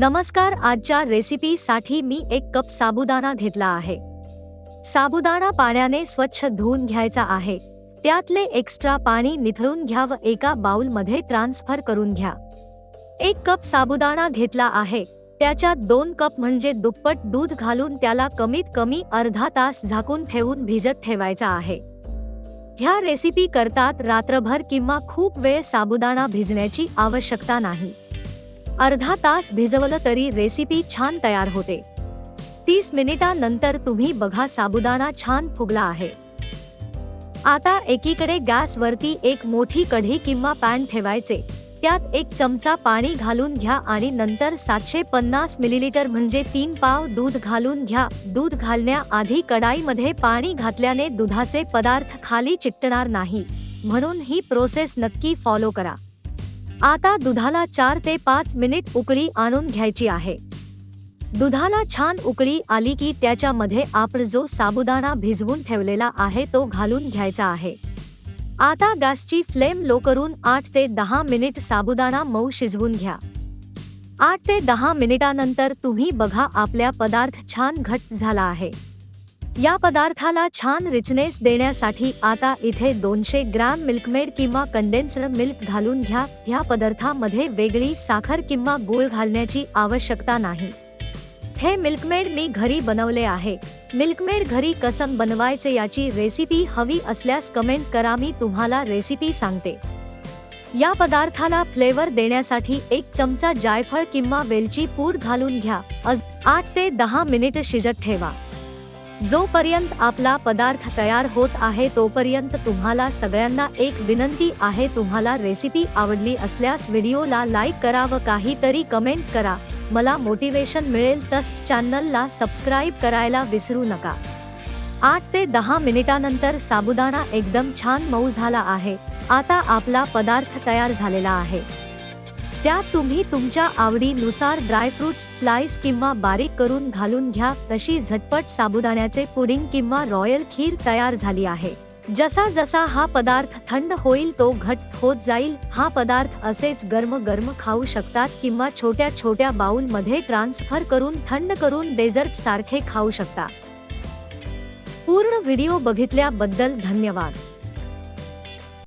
नमस्कार आजच्या रेसिपीसाठी मी एक कप साबुदाणा घेतला आहे. साबुदाणा पाण्याने स्वच्छ धुवून घ्यायचा आहे. त्यातले एक्स्ट्रा पाणी निथळून घ्या व एका बाउलमध्ये ट्रान्सफर करून घ्या. एक कप साबुदाणा घेतला आहे. त्याच्यात दोन कप म्हणजे दुप्पट दूध घालून त्याला कमीत कमी अर्धा तास झाकून ठेवून भिजत ठेवायचा आहे. ह्या रेसिपी करतात रात्रभर किंवा खूप वेळ साबुदाणा भिजण्याची आवश्यकता नाही. अर्धा तास भिजवलं तरी रेसिपी छान तयार होते. तीस मिनिटांनंतर तुम्ही बघा साबुदाणा छान फुगला आहे. आता एकीकडे गॅसवरती एक मोठी कढी किंवा पॅन ठेवायचे. त्यात एक चमचा पाणी घालून घ्या आणि नंतर सातशे पन्नास मिलीलिटर म्हणजे तीन पाव दूध घालून घ्या. दूध घालण्याआधी कढाईमध्ये पाणी घातल्याने दुधाचे पदार्थ खाली चिकटणार नाही. म्हणून ही प्रोसेस नक्की फॉलो करा. आता दुधाला चार ते पाच मिनिट उकळी आणून घ्यायची आहे. दुधाला छान उकळी आली की त्याच्यामध्ये आपण जो साबुदाणा भिजवून ठेवलेला आहे तो घालून घ्यायचा आहे. आता गॅसची फ्लेम लो करून आठ ते दहा मिनिट साबुदाणा मऊ शिजवून घ्या. आठ ते दहा मिनिटानंतर तुम्ही बघा आपल्या पदार्थ छान घट्ट झाला आहे. या पदार्थाला छान रिचनेस देण्यासाठी आता इथे दोनशे ग्रॅम मिल्कमेड किंवा कंडेन्स्ड मिल्क घालून घ्या. ह्या पदार्थामध्ये वेगळी साखर किंवा गूळ घालण्याची आवश्यकता नाही. हे मिल्कमेड मी घरी बनवले आहे. मिल्कमेड घरी कसं बनवायचे याची रेसिपी हवी असल्यास कमेंट करा, मी तुम्हाला रेसिपी सांगते. या पदार्थाला फ्लेवर देण्यासाठी एक चमचा जायफळ किंवा वेलची पूड घालून घ्या. आठ ते दहा मिनिट शिजत ठेवा. जोपर्यंत आपला पदार्थ तयार होत आहे तोपर्यंत तुम्हाला सगळ्यांना एक विनंती आहे तुम्हाला रेसिपी आवडली असल्यास व्हिडिओला लाईक करा व काहीतरी कमेंट करा. मला मोटिवेशन मिळेल तस चॅनलला सबस्क्राईब करायला विसरू नका. आठ ते दहा मिनिटानंतर साबुदाणा एकदम छान मऊ झाला आहे. आता आपला पदार्थ तयार झालेला आहे. त्यात तुम्ही तुमच्या आवडीनुसार ड्रायफ्रुट्स स्लाइस किंवा बारीक करून घालून घ्या तशी झटपट साबुदाण्याचे पुडिंग किंवा रॉयल खीर तयार झाली आहे. जसा जसा हा पदार्थ थंड होईल तो घट्ट होत जाईल. हा पदार्थ असेच गरम गरम खाऊ शकतात किंवा छोट्या छोट्या बाउलमध्ये ट्रान्सफर करून थंड करून डेझर्ट सारखे खाऊ शकता. पूर्ण व्हिडिओ बघितल्याबद्दल धन्यवाद.